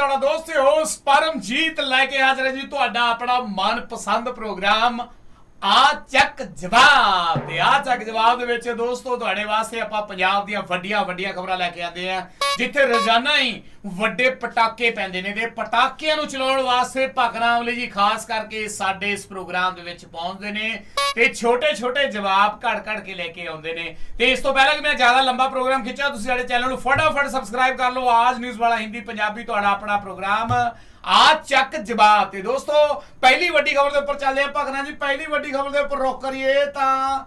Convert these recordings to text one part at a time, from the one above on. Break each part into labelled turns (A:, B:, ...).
A: ਤੁਹਾਡਾ ਦੋਸਤ ਤੇ ਹੋਸਟ ਪਰਮਜੀਤ ਲੈ ਕੇ ਹਾਜ਼ਰ ਹੈ ਜੀ। ਤੁਹਾਡਾ ਆਪਣਾ ਮਨਪਸੰਦ ਪ੍ਰੋਗਰਾਮ ਆ ਚੱਕ ਜਵਾਬ ਤੇ ਆ ਚੱਕ ਜਵਾਬ ਦੇ ਵਿੱਚ ਦੋਸਤੋ ਤੁਹਾਡੇ ਵਾਸਤੇ ਆਪਾਂ ਪੰਜਾਬ ਦੀਆਂ ਵੱਡੀਆਂ ਵੱਡੀਆਂ ਖਬਰਾਂ ਲੈ ਕੇ ਆਉਂਦੇ ਆ ਜਿੱਥੇ ਰੋਜ਼ਾਨਾ ਹੀ ਵੱਡੇ ਪਟਾਕੇ ਪੈਂਦੇ ਨੇ ਤੇ ਪਟਾਕਿਆਂ ਨੂੰ ਚਲਾਉਣ ਵਾਸਤੇ ਭਗਨਾ ਅਮਲੀ ਜੀ, ਖਾਸ ਕਰਕੇ ਸਾਡੇ ਇਸ ਪ੍ਰੋਗਰਾਮ ਦੇ ਵਿੱਚ ਪਹੁੰਚਦੇ ਨੇ ਤੇ ਛੋਟੇ ਛੋਟੇ ਜਵਾਬ ਘੜ ਘੜ ਕੇ ਲੈ ਕੇ ਆਉਂਦੇ ਨੇ। ਤੇ ਇਸ ਤੋਂ ਪਹਿਲਾਂ ਕਿ ਮੈਂ ਜ਼ਿਆਦਾ ਲੰਬਾ ਪ੍ਰੋਗਰਾਮ ਖਿੱਚਿਆ, ਤੁਸੀਂ ਸਾਡੇ ਚੈਨਲ ਨੂੰ ਫਟਾਫਟ ਸਬਸਕ੍ਰਾਈਬ ਕਰ ਲਓ। ਆਜ ਨਿਊਜ਼ ਵਾਲਾ ਹਿੰਦੀ ਪੰਜਾਬੀ ਤੁਹਾਡਾ ਆਪਣਾ ਪ੍ਰੋਗਰਾਮ। ਆ ਚੱਕ ਜਵਾਬ ਤੇ ਦੋਸਤੋ, ਪਹਿਲੀ ਵੱਡੀ ਖਬਰ ਦੇ ਉੱਪਰ ਚੱਲਦੇ ਆ ਭਗਨਾ ਜੀ, ਪਹਿਲੀ ਵੱਡੀ ਖਬਰ ਦੇ ਉੱਪਰ ਰੁਕ ਕਰੀਏ ਤਾਂ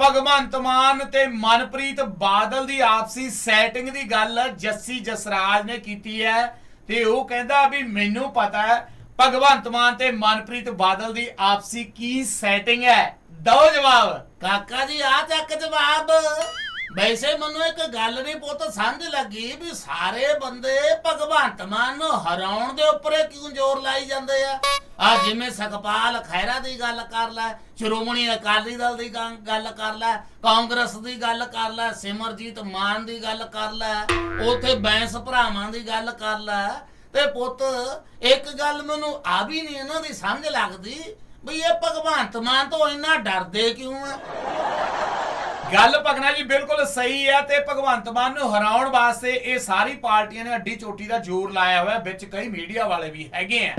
A: ਭਗਵੰਤ ਮਾਨ ਤੇ ਮਨਪ੍ਰੀਤ ਬਾਦਲ ਦੀ ਆਪਸੀ ਸੈਟਿੰਗ ਦੀ ਗੱਲ ਜੱਸੀ ਜਸਰਾਜ ਨੇ ਕੀਤੀ ਹੈ ਤੇ ਉਹ ਕਹਿੰਦਾ ਵੀ ਮੈਨੂੰ ਪਤਾ ਹੈ ਭਗਵੰਤ ਮਾਨ ਤੇ ਮਨਪ੍ਰੀਤ ਬਾਦਲ ਦੀ ਆਪਸੀ ਕੀ ਸੈਟਿੰਗ ਹੈ। ਦੋ ਜਵਾਬ।
B: ਕਾਕਾ ਜੀ, ਆ ਚੱਕ ਜਵਾਬ। ਵੈਸੇ ਮੈਨੂੰ ਇੱਕ ਗੱਲ ਨਹੀਂ ਪੁੱਤ ਸਮਝ ਲੱਗੀ ਵੀ ਸਾਰੇ ਬੰਦੇ ਭਗਵੰਤ ਮਾਨ ਨੂੰ ਹਰਾਉਣ ਦੇ ਉੱਪਰ ਕਿਉਂ ਜ਼ੋਰ ਲਾਈ ਜਾਂਦੇ ਆ? ਆ ਜਿਵੇਂ ਸੁਖਪਾਲ ਖੈਰਾ ਦੀ ਗੱਲ ਕਰ ਲੈ, ਸ਼੍ਰੋਮਣੀ ਅਕਾਲੀ ਦਲ ਦੀ ਗੱਲ ਕਰ ਲੈ, ਕਾਂਗਰਸ ਦੀ ਗੱਲ ਕਰ ਲੈ, ਸਿਮਰਜੀਤ ਮਾਨ ਦੀ ਗੱਲ ਕਰ ਲੈ, ਉਥੇ ਬੈਂਸ ਭਰਾਵਾਂ ਦੀ ਗੱਲ ਕਰ ਲੈ। ਤੇ ਪੁੱਤ, ਇੱਕ ਗੱਲ ਮੈਨੂੰ ਆ ਵੀ ਨਹੀਂ ਇਹਨਾਂ ਦੀ ਸਮਝ ਲੱਗਦੀ ਵੀ ਇਹ ਭਗਵੰਤ ਮਾਨ ਤੋਂ ਇੰਨਾ ਡਰਦੇ ਕਿਉਂ ਆ?
A: ਗੱਲ ਭਗਣਾ ਜੀ, ਬਿਲਕੁਲ ਸਹੀ ਹੈ ਤੇ ਭਗਵੰਤ ਮਾਨ ਨੂੰ ਹਰਾਉਣ ਵਾਸਤੇ ਇਹ ਸਾਰੀ ਪਾਰਟੀਆਂ ਨੇ ਅੱਡੀ ਚੋਟੀ ਦਾ ਜ਼ੋਰ ਲਾਇਆ ਹੋਇਆ, ਵਿੱਚ ਕਈ ਮੀਡੀਆ ਵਾਲੇ ਵੀ ਹੈਗੇ ਆ।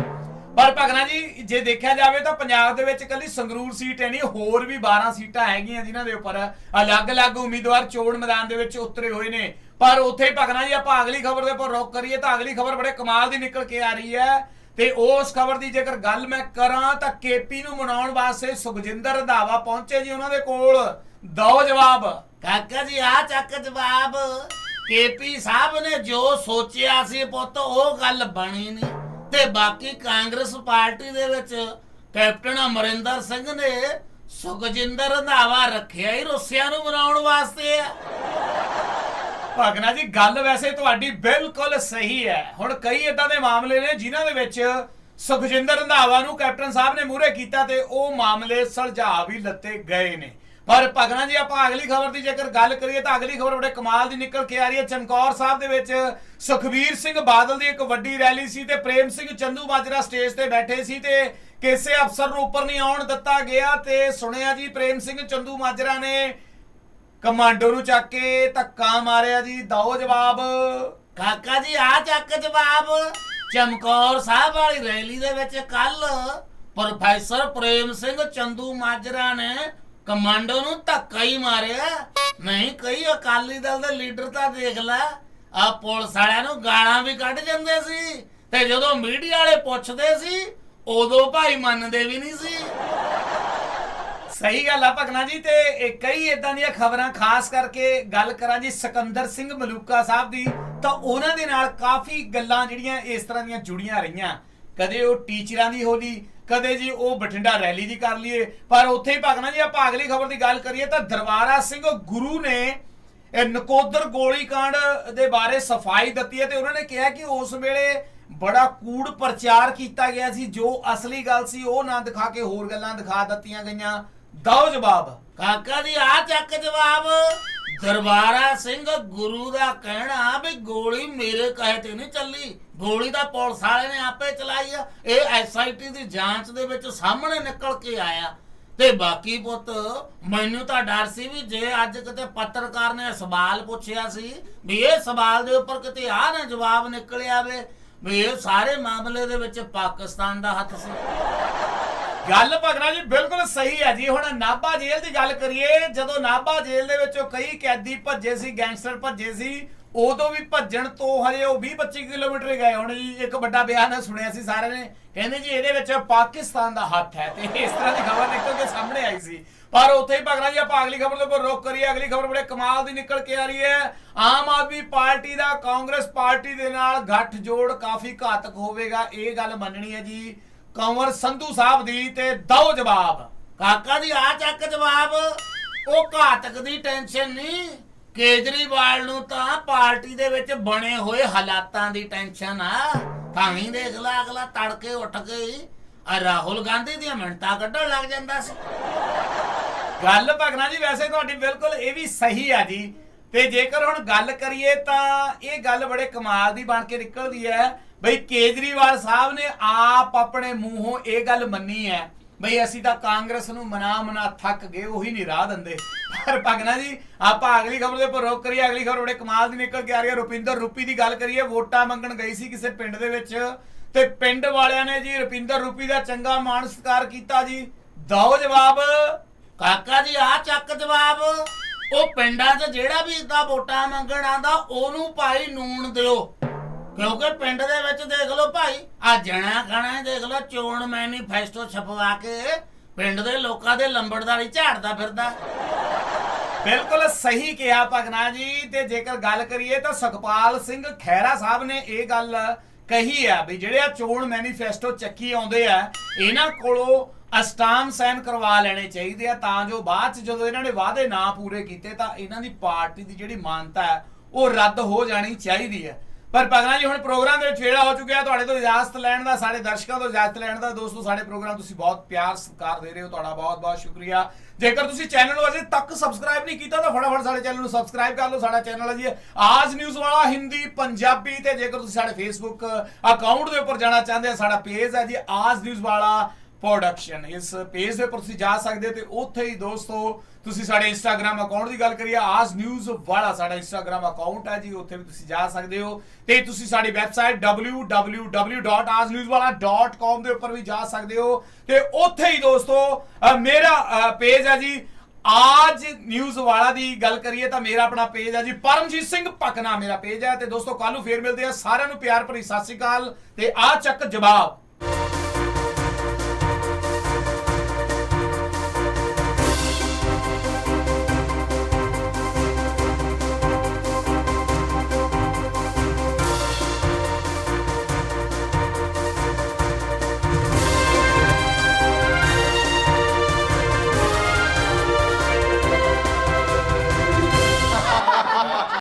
A: ਪਰ ਭਗਨਾ ਜੀ, ਜੇ ਦੇਖਿਆ ਜਾਵੇ ਤਾਂ ਪੰਜਾਬ ਦੇ ਵਿੱਚ ਇਕੱਲੀ ਸੰਗਰੂਰ ਸੀਟ ਹੈ ਨਹੀਂ, ਹੋਰ ਵੀ 12 ਸੀਟਾਂ ਹੈਗੀਆਂ ਜਿਨ੍ਹਾਂ ਦੇ ਉੱਪਰ ਅਲੱਗ-ਅਲੱਗ ਉਮੀਦਵਾਰ ਚੋਣ ਮੈਦਾਨ ਦੇ ਵਿੱਚ ਉਤਰੇ ਹੋਏ ਨੇ। ਪਰ ਉੱਥੇ ਹੀ ਭਗਨਾ ਜੀ, ਆਪਾਂ ਅਗਲੀ ਖਬਰ ਦੇ ਉੱਪਰ ਰੁਕ ਕਰੀਏ ਤਾਂ ਅਗਲੀ ਖਬਰ ਬੜੇ ਕਮਾਲ ਦੀ ਨਿਕਲ ਕੇ ਆ ਰਹੀ ਹੈ ਤੇ ਉਸ ਖਬਰ ਦੀ ਜੇਕਰ ਗੱਲ ਮੈਂ ਕਰਾਂ ਤਾਂ ਕੇਪੀ ਨੂੰ ਮਨਾਉਣ ਵਾਸਤੇ ਸੁਖਜਿੰਦਰ ਰੰਧਾਵਾ ਪਹੁੰਚੇ ਜੀ ਉਹਨਾਂ ਦੇ ਕੋਲ। ਦੋ ਜਵਾਬ।
B: ਕਾਕਾ ਜੀ ਆ ਚੱਕ ਜਵਾਬ। ਕੇਪੀ ਸਾਹਿਬ ਨੇ ਜੋ ਸੋਚਿਆ ਸੀ ਪੁੱਤ ਉਹ ਗੱਲ ਬਣੀ ਨਹੀਂ। ਤੇ ਬਾਕੀ ਕਾਂਗਰਸ ਪਾਰਟੀ ਦੇ ਵਿੱਚ ਕੈਪਟਨ ਅਮਰਿੰਦਰ ਸਿੰਘ ਨੇ ਸੁਖਜਿੰਦਰ ਰੰਧਾਵਾ ਰੱਖਿਆ ਹੀ ਰੁੱਸਿਆਂ ਨੂੰ ਮਨਾਉਣ ਵਾਸਤੇ ਆ।
A: ਭਗਨਾ ਜੀ ਗੱਲ ਵੈਸੇ ਤੁਹਾਡੀ ਬਿਲਕੁਲ ਸਹੀ ਹੈ। ਹੁਣ ਕਈ ਇਦਾਂ ਦੇ ਮਾਮਲੇ ਨੇ ਜਿਨ੍ਹਾਂ ਦੇ ਵਿੱਚ ਸੁਖਜਿੰਦਰ ਰੰਧਾਵਾ ਨੂੰ ਕੈਪਟਨ ਸਾਹਿਬ ਨੇ ਮੂਹਰੇ ਕੀਤਾ ਤੇ ਉਹ ਮਾਮਲੇ ਸੁਲਝਾ ਵੀ ਲੱਤੇ ਗਏ ਨੇ। ਪਰ ਭਗਨਾ ਜੀ, ਆਪਾਂ ਅਗਲੀ ਖਬਰ ਦੀ ਜੇਕਰ ਗੱਲ ਕਰੀਏ ਤਾਂ ਅਗਲੀ ਖਬਰ ਬੜੇ ਕਮਾਲ ਦੀ ਨਿਕਲ ਕੇ ਆ ਰਹੀ ਹੈ। ਚਮਕੌਰ ਸਾਹਿਬ ਦੇ ਵਿੱਚ ਸੁਖਬੀਰ ਸਿੰਘ ਬਾਦਲ ਦੀ ਇੱਕ ਵੱਡੀ ਰੈਲੀ ਸੀ ਤੇ ਪ੍ਰੇਮ ਸਿੰਘ ਚੰਦੂ ਮਾਜਰਾ ਸਟੇਜ ਤੇ ਬੈਠੇ ਸੀ ਤੇ ਕਿਸੇ ਅਫਸਰ ਨੂੰ ਉੱਪਰ ਨਹੀਂ ਆਉਣ ਦਿੱਤਾ ਗਿਆ ਤੇ ਸੁਣਿਆ ਜੀ, ਪ੍ਰੇਮ ਸਿੰਘ ਚੰਦੂ ਮਾਜਰਾ ਨੇ ਕਮਾਂਡੋ ਨੂੰ ਚੱਕ ਕੇ ਧੱਕਾ ਮਾਰਿਆ ਜੀ। ਦਾਓ ਜਵਾਬ।
B: ਕਾਕਾ ਜੀ ਆ ਚੱਕ ਜਵਾਬ। ਚਮਕੌਰ ਸਾਹਿਬ ਵਾਲੀ ਰੈਲੀ ਦੇ ਵਿੱਚ ਕੱਲ ਪ੍ਰੋਫੈਸਰ ਪ੍ਰੇਮ ਸਿੰਘ ਚੰਦੂ ਮਾਜਰਾ ਨੇ ਕਮਾਂਡੋ ਨੂੰ ਧੱਕਾ ਹੀ ਮਾਰਿਆ। ਨਹੀਂ, ਕਈ ਅਕਾਲੀ ਦਲ ਦੇ ਲੀਡਰ ਤਾਂ ਦੇਖ ਲੈ ਆ ਪੁਲਿਸ ਵਾਲਿਆਂ ਨੂੰ ਗਾਲਾਂ ਵੀ ਕੱਢ ਜਾਂਦੇ ਸੀ ਤੇ ਜਦੋਂ ਮੀਡੀਆ ਵਾਲੇ ਪੁੱਛਦੇ ਸੀ, ਉਦੋਂ ਭਾਈ ਮੰਨਦੇ ਵੀ ਨਹੀਂ ਸੀ।
A: ਸਹੀ ਗੱਲ ਆ ਭਗਨਾ ਜੀ, ਤੇ ਕਈ ਇਦਾਂ ਦੀਆਂ ਖਬਰਾਂ, ਖਾਸ ਕਰਕੇ ਗੱਲ ਕਰਾਂ ਜੀ ਸਿਕੰਦਰ ਸਿੰਘ ਮਲੂਕਾ ਸਾਹਿਬ ਦੀ, ਤਾਂ ਉਹਨਾਂ ਦੇ ਨਾਲ ਕਾਫੀ ਗੱਲਾਂ ਜਿਹੜੀਆਂ ਇਸ ਤਰ੍ਹਾਂ ਦੀਆਂ ਜੁੜੀਆਂ ਰਹੀਆਂ। ਕਦੇ ਉਹ ਟੀਚਰਾਂ ਦੀ ਹੋਲੀ ਕਦੇ ਜੀ ਉਹ ਬਠਿੰਡਾ ਰੈਲੀ ਦੀ ਕਰ ਲਈਏ, ਪਰ ਉੱਥੇ ਹੀ ਭਗਨਾ ਜੀ, ਆਪਾਂ ਅਗਲੀ ਖਬਰ ਦੀ ਗੱਲ ਕਰੀਏ ਤਾਂ ਦਰਬਾਰਾ ਸਿੰਘ ਗੁਰੂ ਨੇ, ਇਹ ਨਕੋਦਰ ਗੋਲੀकांड ਦੇ ਬਾਰੇ ਸਫ਼ਾਈ ਦਿੱਤੀ ਹੈ ਤੇ ਉਹਨਾਂ ਨੇ ਕਿਹਾ ਕਿ ਉਸ ਵੇਲੇ ਬੜਾ ਕੂੜ ਪ੍ਰਚਾਰ ਕੀਤਾ ਗਿਆ ਸੀ, ਜੋ ਅਸਲੀ ਗੱਲ ਸੀ, ਉਹ ਨਾ ਦਿਖਾ ਕੇ ਹੋਰ ਗੱਲਾਂ ਦਿਖਾ ਦਿੱਤੀਆਂ ਗਈਆਂ। ਦਓ ਜਵਾਬ।
B: ਕਾਕਾ ਜੀ ਆ ਚੱਕ ਜਵਾਬ। ਦਰਬਾਰਾ ਸਿੰਘ ਗੁਰੂ ਦਾ ਕਹਿਣਾ ਵੀ ਗੋਲੀ ਮੇਰੇ ਕਹੇ ਤੇ ਨਹੀਂ ਚੱਲੀ। ਗੋਲੀ ਤਾਂ ਪੁਲਿਸ ਵਾਲੇ ਨੇ ਆਪੇ ਚਲਾਈ ਆ। ਇਹ ਐਸਆਈਟੀ ਦੀ ਜਾਂਚ ਦੇ ਵਿੱਚ ਸਾਹਮਣੇ ਨਿਕਲ ਕੇ ਆਇਆ। ਤੇ ਬਾਕੀ ਪੁੱਤ, ਮੈਨੂੰ ਤਾਂ ਡਰ ਸੀ ਵੀ ਜੇ ਅੱਜ ਕਿਤੇ ਪੱਤਰਕਾਰ ਨੇ ਸਵਾਲ ਪੁੱਛਿਆ ਸੀ ਵੀ ਇਹ ਸਵਾਲ ਦੇ ਉੱਪਰ ਕਿਤੇ ਆ ਨਾ ਜਵਾਬ ਨਿਕਲ ਆਵੇ ਵੀ ਇਹ ਸਾਰੇ ਮਾਮਲੇ ਦੇ ਵਿੱਚ ਪਾਕਿਸਤਾਨ ਦਾ ਹੱਥ ਸੀ।
A: ਗੱਲ ਭਗਨਾ ਜੀ, ਬਿਲਕੁਲ ਸਹੀ ਹੈ ਜੀ। ਹੁਣ ਨਾਭਾ ਜੇਲ੍ਹ ਦੀ ਗੱਲ ਕਰੀਏ, ਜਦੋਂ ਨਾਭਾ ਜੇਲ੍ਹ ਦੇ ਵਿੱਚੋਂ ਕਈ ਕੈਦੀ ਭੱਜੇ ਸੀ, ਗੈਂਗਸਟਰ ਭੱਜੇ ਸੀ ਉਦੋਂ ਵੀ ਭੱਜਣ ਤੋਂ ਹਜੇ ਉਹ 20 25 ਕਿਲੋਮੀਟਰ ਹੀ ਗਏ ਹੁਣ ਜੀ। ਇੱਕ ਵੱਡਾ ਬਿਆਨ ਸੁਣਿਆ ਸੀ ਸਾਰਿਆਂ ਨੇ। ਕਹਿੰਦੇ ਜੀ ਇਹਦੇ ਵਿੱਚ ਪਾਕਿਸਤਾਨ ਦਾ ਹੱਥ ਹੈ ਤੇ ਇਸ ਤਰ੍ਹਾਂ ਦੀ ਖਬਰ ਨਿਕਲ ਕੇ ਸਾਹਮਣੇ ਆਈ ਸੀ। ਪਰ ਉੱਥੇ ਹੀ ਭਗਨਾ ਜੀ, ਆਪਾਂ ਅਗਲੀ ਖਬਰ ਦੇ ਉੱਪਰ ਰੁਕ ਕਰੀਏ। ਅਗਲੀ ਖਬਰ ਬੜੇ ਕਮਾਲ ਦੀ ਨਿਕਲ ਕੇ ਆ ਰਹੀ ਹੈ। ਆਮ ਆਦਮੀ ਪਾਰਟੀ ਦਾ ਕਾਂਗਰਸ ਪਾਰਟੀ ਦੇ ਨਾਲ ਗੱਠ ਜੋੜ ਕਾਫੀ ਘਾਤਕ ਹੋਵੇਗਾ, ਇਹ ਗੱਲ ਮੰਨਣੀ ਹੈ ਜੀ ਕੰਵਰ ਸੰਧੂ ਸਾਹਿਬ ਦੀ ਤੇ ਦਓ ਜਵਾਬ।
B: ਕਾਕਾ ਜੀ, ਆ ਚੱਕ ਜਵਾਬ। ਉਹ ਘਾਤਕ ਦੀ ਟੈਨਸ਼ਨ ਨਹੀਂ। ਕੇਜਰੀਵਾਲ ਨੂੰ ਤਾਂ ਪਾਰਟੀ ਦੇ ਵਿੱਚ ਬਣੇ ਹੋਏ ਹਾਲਾਤਾਂ ਦੀ ਟੈਨਸ਼ਨ ਆ। ਭਾਵੇਂ ਦੇਖ ਲੈ, ਅਗਲਾ ਤੜਕੇ ਉੱਠ ਕੇ ਆ ਰਾਹੁਲ ਗਾਂਧੀ ਦੀਆਂ ਮਿੰਟਾਂ ਕੱਢਣ ਲੱਗ ਜਾਂਦਾ ਸੀ।
A: ਗੱਲ ਭਗਨਾ ਜੀ, ਵੈਸੇ ਤੁਹਾਡੀ ਬਿਲਕੁਲ ਇਹ ਵੀ ਸਹੀ ਆ ਜੀ। ਤੇ ਜੇਕਰ ਹੁਣ ਗੱਲ ਕਰੀਏ ਤਾਂ ਇਹ ਗੱਲ ਬੜੇ ਕਮਾਲ ਦੀ ਬਣ ਕੇ ਨਿਕਲਦੀ ਹੈ। ਬਈ ਕੇਜਰੀਵਾਲ ਸਾਹਿਬ ਨੇ ਆਪ ਆਪਣੇ ਮੂੰਹੋਂ ਇਹ ਗੱਲ ਮੰਨੀ ਹੈ ਬਈ ਅਸੀਂ ਤਾਂ ਕਾਂਗਰਸ ਨੂੰ ਮਨਾ ਮਨਾ ਥੱਕ ਗਏ, ਉਹੀ ਨਹੀਂ ਰਾਹ ਦਿੰਦੇ। ਪਰ ਭਗਨਾ ਜੀ, ਆਪਾਂ ਅਗਲੀ ਖਬਰ ਦੇ ਉੱਪਰ ਰੋਕ ਕਰੀਏ। ਅਗਲੀ ਖਬਰ ਬੜੇ ਕਮਾਲ ਦੀ ਨਿਕਲ ਕੇ ਆ ਰਹੀ ਹੈ। ਰੁਪਿੰਦਰ ਰੂਪੀ ਦੀ ਗੱਲ ਕਰੀਏ, ਵੋਟਾਂ ਮੰਗਣ ਗਈ ਸੀ ਕਿਸੇ ਪਿੰਡ ਦੇ ਵਿੱਚ ਤੇ ਪਿੰਡ ਵਾਲਿਆਂ ਨੇ ਜੀ ਰੁਪਿੰਦਰ ਰੂਪੀ ਦਾ ਚੰਗਾ ਮਾਣ ਸਤਿਕਾਰ ਕੀਤਾ ਜੀ। ਦਓ ਜਵਾਬ,
B: ਕਾਕਾ ਜੀ ਆ ਚੱਕ ਜਵਾਬ। ਉਹ ਪਿੰਡਾਂ 'ਚ ਜਿਹੜਾ ਵੀ ਇਦਾਂ ਵੋਟਾਂ ਮੰਗਣ ਆਂਦਾ ਉਹਨੂੰ ਭਾਈ ਨੂਣ ਦਿਓ। ਕਿਉਂਕਿ ਪਿੰਡ ਦੇ ਵਿੱਚ ਦੇਖ ਲਓ ਭਾਈ, ਆ ਜਣਾ ਖਾਣਾ ਦੇਖ ਲਓ, ਚੋਣ ਮੈਨੀਫੈਸਟੋ ਛਪਵਾ ਕੇ ਪਿੰਡ ਦੇ ਲੋਕਾਂ ਦੇ ਲੰਬੜਦਾਰੀ ਝਾੜਦਾ ਫਿਰਦਾ।
A: ਬਿਲਕੁਲ ਸਹੀ ਕਿਹਾ ਭਗਨਾ ਜੀ, ਤੇ ਜੇਕਰ ਗੱਲ ਕਰੀਏ ਤਾਂ ਸੁਖਪਾਲ ਸਿੰਘ ਖਹਿਰਾ ਸਾਹਿਬ ਨੇ ਇਹ ਗੱਲ ਕਹੀ ਆ ਵੀ ਜਿਹੜੇ ਆ ਚੋਣ ਮੈਨੀਫੈਸਟੋ ਚੱਕੀ ਆਉਂਦੇ ਆ, ਇਹਨਾਂ ਕੋਲੋਂ ਅਸਟਾਮ ਸਾਈਨ ਕਰਵਾ ਲੈਣੇ ਚਾਹੀਦੇ ਆ, ਤਾਂ ਜੋ ਬਾਅਦ ਚ ਜਦੋਂ ਇਹਨਾਂ ਨੇ ਵਾਅਦੇ ਨਾ ਪੂਰੇ ਕੀਤੇ ਤਾਂ ਇਹਨਾਂ ਦੀ ਪਾਰਟੀ ਦੀ ਜਿਹੜੀ ਮਾਨਤਾ ਹੈ, ਉਹ ਰੱਦ ਹੋ ਜਾਣੀ ਚਾਹੀਦੀ ਹੈ। ਪਰ ਭਗਨਾ ਜੀ, ਹੁਣ ਪ੍ਰੋਗਰਾਮ ਦੇ ਵਿੱਚ ਵੇਲਾ ਹੋ ਚੁੱਕਿਆ। ਤੁਹਾਡੇ ਤੋਂ ਇਜਾਜ਼ਤ ਲੈਣ ਦਾ, ਸਾਡੇ ਦਰਸ਼ਕਾਂ ਤੋਂ ਇਜਾਜ਼ਤ ਲੈਣ ਦਾ। ਦੋਸਤੋ, ਸਾਡੇ ਪ੍ਰੋਗਰਾਮ ਤੁਸੀਂ ਬਹੁਤ ਪਿਆਰ, ਸਤਿਕਾਰ ਦੇ ਰਹੇ ਹੋ। ਤੁਹਾਡਾ ਬਹੁਤ ਬਹੁਤ ਸ਼ੁਕਰੀਆ। ਜੇਕਰ ਤੁਸੀਂ ਚੈਨਲ ਨੂੰ ਅਜੇ ਤੱਕ ਸਬਸਕ੍ਰਾਈਬ ਨਹੀਂ ਕੀਤਾ, ਤਾਂ ਫਟਾਫਟ ਸਾਡੇ ਚੈਨਲ ਨੂੰ ਸਬਸਕ੍ਰਾਈਬ ਕਰ ਲਓ। ਸਾਡਾ ਚੈਨਲ ਹੈ ਜੀ, ਆਜ ਨਿਊਜ਼ ਵਾਲਾ ਹਿੰਦੀ ਪੰਜਾਬੀ ਤੇ ਜੇਕਰ ਤੁਸੀਂ ਸਾਡੇ ਫੇਸਬੁੱਕ ਅਕਾਊਂਟ ਦੇ ਉੱਪਰ ਜਾਣਾ ਚਾਹੁੰਦੇ ਆ, ਸਾਡਾ ਪੇਜ ਹੈ ਜੀ, ਆਜ ਨਿਊਜ਼ ਵਾਲਾ ਪ੍ਰੋਡਕਸ਼ਨ ਇਸ ਪੇਜ ਦੇ ਉੱਪਰ ਤੁਸੀਂ ਜਾ ਸਕਦੇ ਹੋ ਤੇ ਉੱਥੇ ਹੀ ਦੋਸਤੋ, ਤੁਸੀਂ ਸਾਡੇ ਇੰਸਟਾਗ੍ਰam ਅਕਾਊਂਟ ਦੀ ਗੱਲ ਕਰੀਏ, ਆਜ ਨਿਊਜ਼ ਵਾਲਾ ਸਾਡਾ ਇੰਸਟਾਗ੍ਰam ਅਕਾਊਂਟ ਹੈ ਜੀ, ਉੱਥੇ ਵੀ ਤੁਸੀਂ ਜਾ ਸਕਦੇ ਹੋ। ਤੇ ਤੁਸੀਂ ਸਾਡੀ ਵੈਬਸਾਈਟ www.ajnewswala.com ਦੇ ਉੱਪਰ ਵੀ ਜਾ ਸਕਦੇ ਹੋ। ਤੇ ਉੱਥੇ ਹੀ ਦੋਸਤੋ ਮੇਰਾ ਪੇਜ ਹੈ ਜੀ, ਆਜ ਨਿਊਜ਼ ਵਾਲਾ ਦੀ ਗੱਲ ਕਰੀਏ ਤਾਂ ਮੇਰਾ ਆਪਣਾ ਪੇਜ ਹੈ ਜੀ, ਪਰਮਜੀਤ ਸਿੰਘ ਪਕਨਾ ਮੇਰਾ ਪੇਜ ਹੈ। ਤੇ ਦੋਸਤੋ ਕੱਲ ਨੂੰ ਫੇਰ ਮਿਲਦੇ ਆ ਸਾਰਿਆਂ ਨੂੰ ਪਿਆਰ ਭਰੀ ਸਤਿ ਸ਼੍ਰੀ ਅਕਾਲ ਤੇ ਆ ਚੱਕ ਜਵਾਬ।